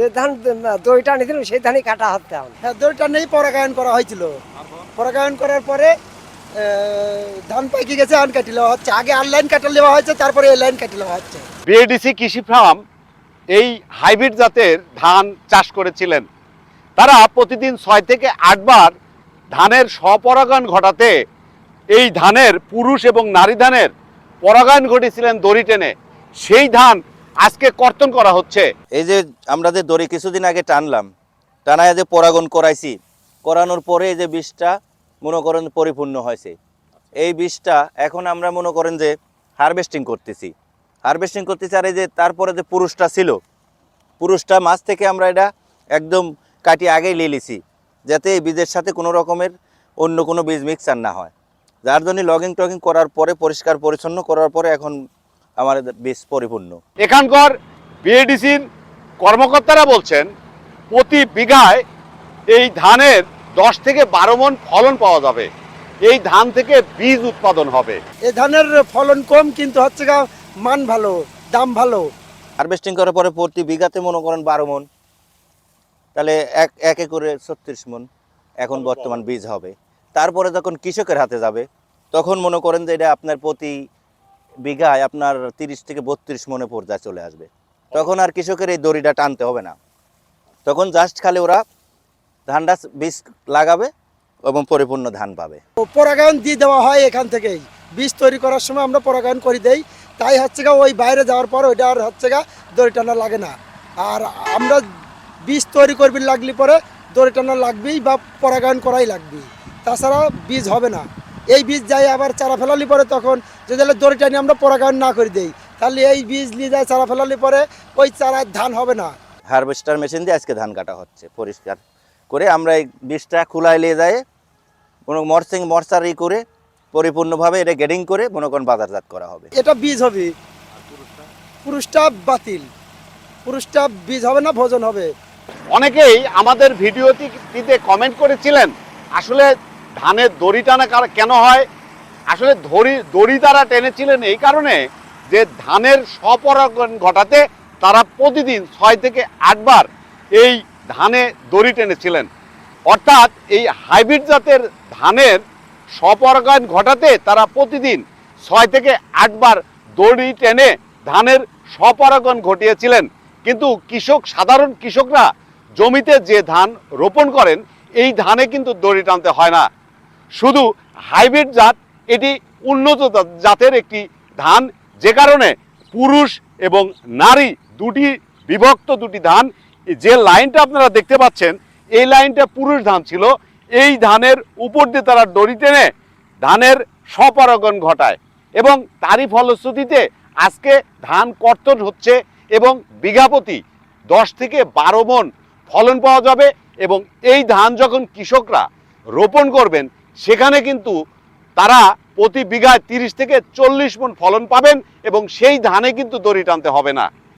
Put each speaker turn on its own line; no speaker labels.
যে ধান দইটা নিয়েছিল সেই ধানই কাটা হচ্ছে এখন
হ্যাঁ দড়িটা নেই পরাগায়ন করা হয়েছিল। পরাগায়ন করার পরে ধান পাকি গেছে আন কাটি নেওয়া হচ্ছে। আগে আর লাইন কাটা নেওয়া হয়েছে তারপরে এই লাইন কাটি নেওয়া হচ্ছে।
বিএডিসি কৃষি ফার্ম এই হাইব্রিড জাতের ধান চাষ করেছিলেন। তারা প্রতিদিন ছয় থেকে আটবার ধানের স্বপরাগায়ন ঘটাতে এই ধানের পুরুষ এবং নারী ধানের পরাগায়ন ঘটিয়েছিলেন দড়ি টেনে। সেই ধান আজকে কর্তন করা হচ্ছে।
এই যে আমরা যে দড়ি কিছুদিন আগে টানলাম, টানায় যে পরাগন করাইছি, করানোর পরে এই যে বীজটা মনে করেন পরিপূর্ণ হয়েছে। এই বীজটা এখন আমরা মনে করেন যে হারভেস্টিং করতেছি। হারভেস্টিং করতেছি আর এই যে তারপরে যে পুরুষটা ছিল, পুরুষটা মাছ থেকে আমরা এটা একদম কাটি আগেই নিয়ে লিছি যাতে এই বীজের সাথে কোনো রকমের অন্য কোনো বীজ মিক্সার না হয়। যার জন্য লগিং টগিং করার পরে পরিষ্কার পরিচ্ছন্ন করার পরে এখন আমার বেশ পরিপূর্ণ।
এখানকার বিএডিসির কর্মকর্তারা বলছেন প্রতি বিঘায় এই ধানের দশ থেকে বারো মন ফলন পাওয়া যাবে। এই ধান থেকে বীজ উৎপাদন হবে।
এই ধানের ফলন কম কিন্তু হচ্ছে গা মান ভালো দাম ভালো।
হারভেস্টিং করার পরে প্রতি বিঘাতে মনে করেন বারো মন। তাহলে এক একে করে ছত্রিশ মন। এখন বর্তমান বীজ হবে। তারপরে যখন কৃষকের হাতে যাবে তখন মনে করেন যে এটা আপনার প্রতি বিঘায় আপনার তিরিশ থেকে বত্রিশ মনে পর্যায়ে চলে আসবে। তখন আর কৃষকের এই দড়িটা টানতে হবে না। তখন জাস্ট খালি ওরা ধানটা বীজ লাগাবে এবং পরিপূর্ণ ধান পাবে।
পরাগায়ন দিয়ে দেওয়া হয় এখান থেকেই। বীজ তৈরি করার সময় আমরা পরাগায়ন করে দেই। তাই হচ্ছে গা ওই বাইরে যাওয়ার পর ওইটা আর হচ্ছে গা দড়ি টানা লাগে না। আর আমরা বীজ তৈরি করবি লাগলি পরে দড়ি টানা লাগবেই বা পরাগায়ন করাই লাগবে তাছাড়া বীজ হবে না। এই বীজ যাই আবার চারা ফেলালি পরে তখন যদি দড়ি টানি আমরা পরাগায়ন না করে দেই তাহলে এই বীজ নিয়ে যায় চারা ফেলালি পরে ওই চারার ধান হবে না।
হারভেস্টার মেশিন দিয়ে আজকে ধান কাটা হচ্ছে পরিষ্কার করে আমরা এই বীজটা খোলায় নিয়ে যায় কোনো মরসিং মরসারি করে পরিপূর্ণভাবে এটা গেডিং করে মনে করেন বাজারজাত করা হবে।
এটা বীজ হবে। পুরুষটা বাতিল। পুরুষটা বীজ হবে না ভোজন হবে।
অনেকেই আমাদের ভিডিওটিতে কমেন্ট করেছিলেন আসলে ধানের দড়ি টানা কার- কেন হয়? আসলে দড়ি দড়ি তারা টেনেছিলেন এই কারণে যে ধানের স্বপরাগণ ঘটাতে তারা প্রতিদিন ছয় থেকে আটবার এই ধানে দড়ি টেনেছিলেন। অর্থাৎ এই হাইব্রিড জাতের ধানের স্বপরাগায়ন ঘটাতে তারা প্রতিদিন ছয় থেকে আটবার দড়ি টেনে ধানের স্বপরাগণ ঘটিয়েছিলেন। কিন্তু কৃষক, সাধারণ কৃষকরা জমিতে যে ধান রোপণ করেন, এই ধানে কিন্তু দড়ি টানতে হয় না। শুধু হাইব্রিড জাত, এটি উন্নত জাতের একটি ধান। যে কারণে পুরুষ এবং নারী দুটি বিভক্ত দুটি ধান। যে লাইনটা আপনারা দেখতে পাচ্ছেন, এই লাইনটা পুরুষ ধান ছিল। এই ধানের উপর দিয়ে তারা দড়ি টেনে ধানের স্বপরাগণ ঘটায় এবং তারই ফলশ্রুতিতে আজকে ধান কর্তন হচ্ছে এবং বিঘাপতি দশ থেকে বারো মন ফলন পাওয়া যাবে এবং এই ধান যখন কৃষকরা রোপণ করবেন সেখানে কিন্তু তারা প্রতি বিঘায় তিরিশ থেকে চল্লিশ মন ফলন পাবেন এবং সেই ধানে কিন্তু দড়ি টানতে হবে না।